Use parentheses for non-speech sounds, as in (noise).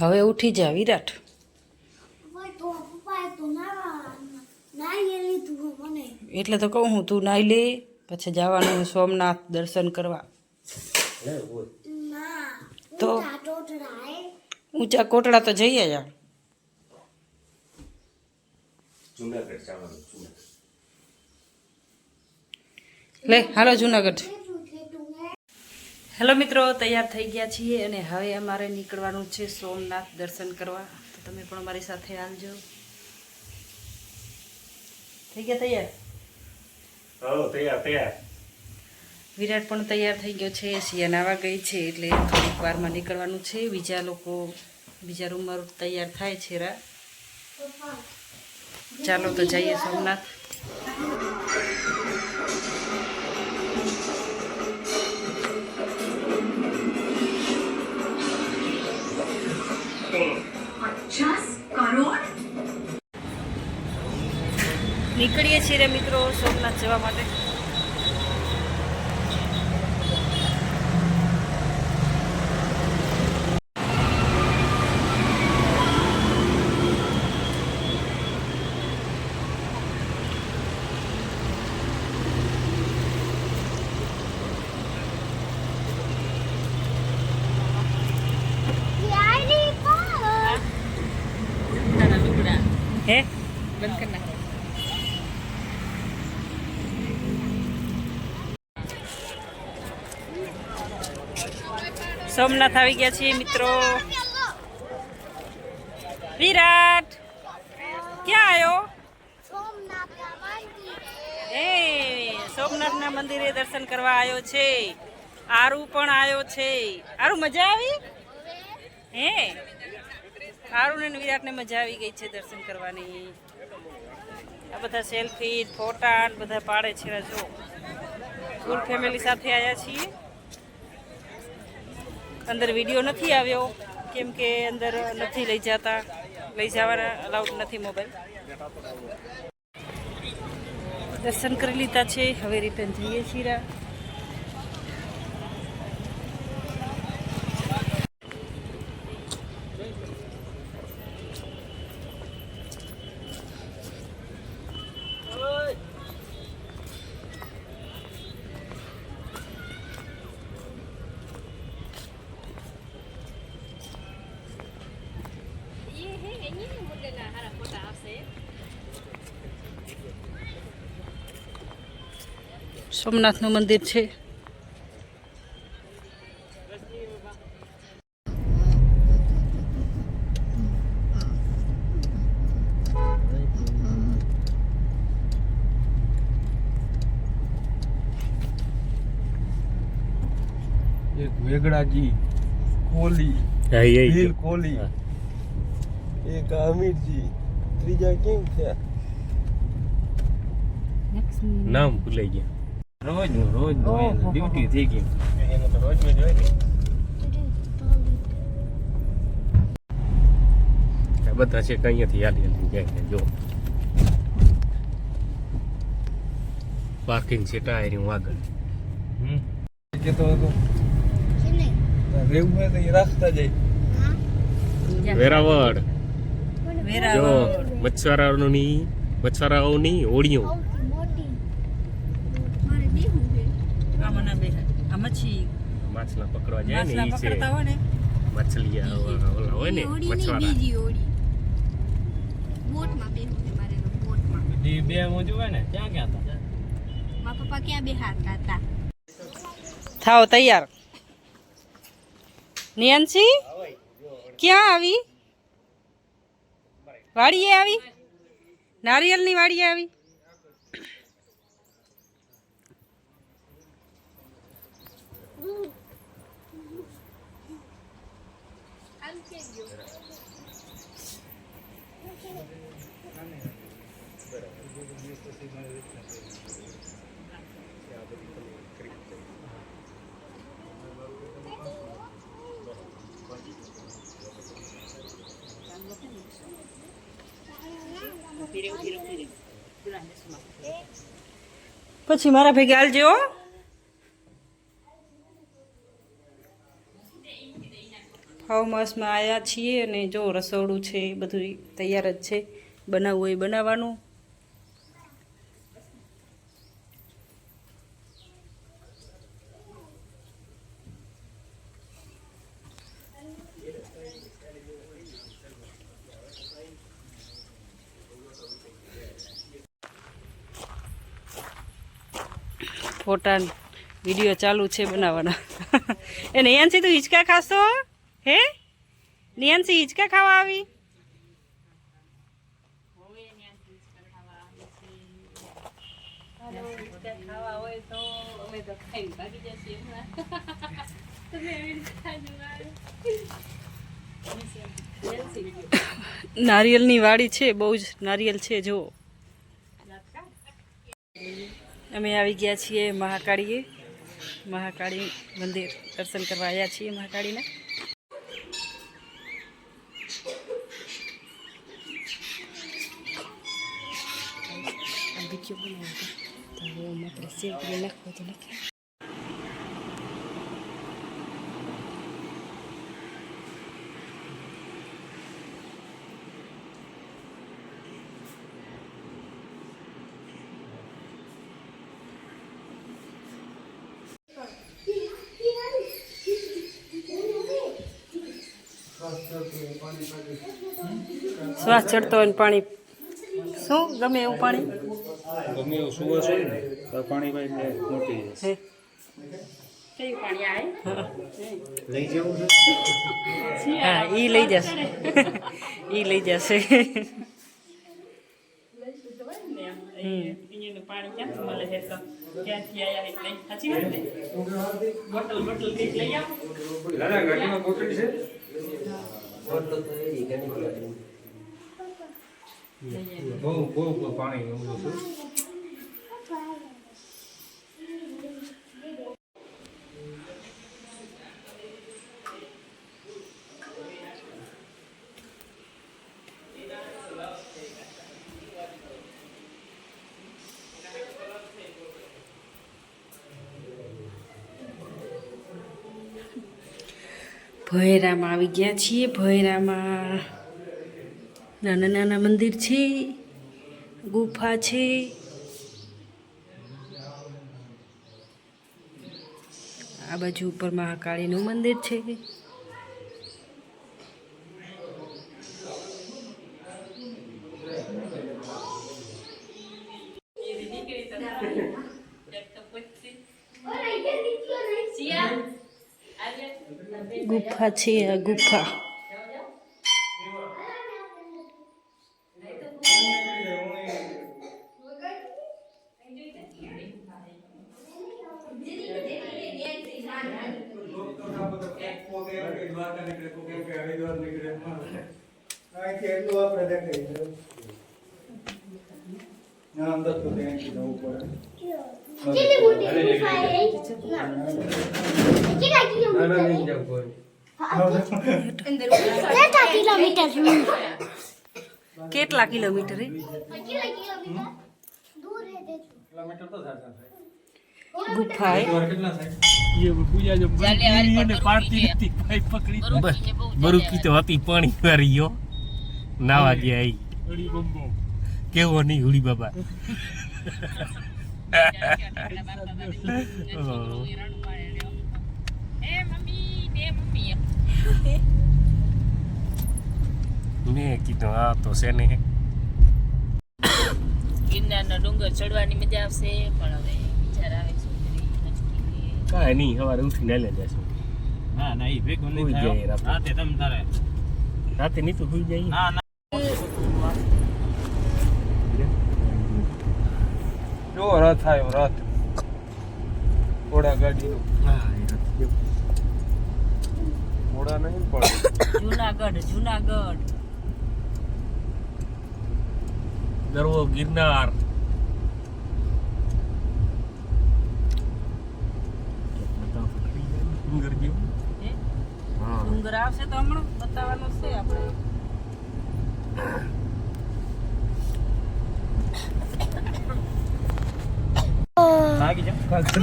હવે ઉઠી જા વિરાટ. પપ્પાએ તો પપ્પાએ તો ના નાઈ લીધું મને. એટલે તો કહું હું તું નાઈ લે પછી જવાનું સોમનાથ દર્શન કરવા. તો? ઊંચા કોટડા તો જઈએ જા જુનાગઢ. લે હાલો જુનાગઢ. હેલો મિત્રો તૈયાર થઈ ગયા છીએ અને હવે અમારે નીકળવાનું છે સોમનાથ દર્શન કરવા. તો તમે પણ અમારી સાથે આવજો. થઈ ગયા તૈયાર? તૈયાર તૈયાર. વિરાટ પણ તૈયાર થઈ ગયો છે સિયા નાવા ગઈ છે એટલે થોડીક વારમાં નીકળવાનું છે. બીજા લોકો બીજા રૂમમાં તૈયાર થાય છે રા. ચાલો તો જઈએ સોમનાથ. નીકળીએ છીએ મિત્રો સોમનાથ જવા માટે. હે? બંધ કરી નાખો. સોમનાથ આવી ગયા છીએ, મિત્રો. વિરાટ, ક્યાં આવ્યો એ, સોમનાથના મંદિરે દર્શન કરવા આવ્યો છે. આરુ પણ આવ્યો છે. આરુ, મજા આવી? હે? આરુ ને વિરાટને મજા આવી ગઈ છે દર્શન કરવાની. આ બધા સેલ્ફી, ફોટા બધા પાડે છે, જો. ફૂલ ફેમિલી સાથે આવ્યા છીએ. અંદર વીડિયો નથી આવ્યો. કેમ કે અંદર નથી લઈ જતા, લઈ જવાના અલાઉડ નથી મોબાઈલ દર્શન કરી લીધા છે. હવે રિટર્ન જઈએ છીએ. સોમનાથનું મંદિર છે. એક વેગડાજી કોલી ભીલ કોહલી એક અમીરજી ત્રીજા કેમ થયા? નામ ભૂલાઈ ગયા. રોજનું રોજ. ડ્યુટી થઈ ગઈ એનું તો રોજનું જ હોય ને બધા છે કઈ નથી હાલી હાલી જાય જો પાર્કિંગ છે ટાયર આગળ કેતો હતો રેવું હોય તો એ રાખતા જાય વેરાવળ વેરાવળ મચ્છરાઓની મચ્છરાઓની હોળીઓ સૌથી મોટી મારે દેવું છે આમાંના બે આ મચ્છી માછલા પકડવા જાય ને માછલા પકડતા હોય ને. માછલિયા ઓલા ઓલા હોય ને ઓડી બીજી ઓડી. બોટમાં બેહું છે મારે બોટમાં. ડી બે મોજું હોય ને ક્યાં ક્યાં હતા? મારા પપ્પા ક્યાં બેહાડતા હતા? થાવ તૈયાર. નિયંસી ક્યાં આવી? વાડીએ આવી? નારિયેલની વાડીએ આવી? પછી મારા ભેગા હાલજો હો. હો ભાવ માસમાં આવ્યા છીએ અને જો રસોડું છે, એ બધું તૈયાર જ છે. બનાવવું હોય બનાવવાનું. ફોટા વીડિયો ચાલુ છે બનાવવાના. (laughs) એને અહીંયાથી તું હિંચકા ખાશો? હે? નિયાંશી હિંચકા ખાવા આવી? નારિયેલની વાડી છે બહુ જ નારિયેલ છે જો. અમે આવી ગયા છીએ મહાકાળીએ. મહાકાળી મંદિર દર્શન કરવા આવ્યા છીએ મહાકાળીના. સેવ કરી નાખવો તો શ્વાસ ચડતો હોય ને પાણી શું ગમે એવું પાણી ગમે એવું સુવાસ હોય ને તો પાણી ભાઈ ને મોટી હે હા એ લઈ જશે. એ લઈ જશે. દાદા ગાડીમાં બોટલ છે? બહુ બહુ બહુ પાણી ભૈરામાં આવી ગયા છીએ, ભૈરામાં નાના નાના મંદિર છે, ગુફા છે. આ બાજુ ઉપર મહાકાળીનું મંદિર છે. ગુફા છે આ ગુફા. કેટલી મોટી ગુફા છે કેટલા કિલોમીટર કેટલા કિલોમીટર કેટલા કિલોમીટર હે કેટલા કિલોમીટર દૂર હે? તે ગુફા હે બરુકી તો હતી પાણી વાળી યો નાવા ગયા કેવો નહીં હુડી બાબા મેં કીધું આ તો છે ને. ગિરનારનો ડુંગર ચડવાની મજા આવશે પણ હવે વિચાર આવે છે કાંઈ નહીં સવારે ઉઠીને લઈ જશું ના ના એ ભેગું નહીં જાય થાય. રાતે. તમ તારે. રાતે નહીં તો સુઈ જાય. ના ના. જો રથ આવ્યો રથ. ઘોડા ગાડીનો. હા એ રાતે ઘોડા નહીં પણ જુનાગઢ જુનાગઢ. દરવો ગિરનાર. ડુંગર જેવું. ડુંગર આવશે તો હમણાં બતાવવાનું છે આપણે. લાગી જાવ જે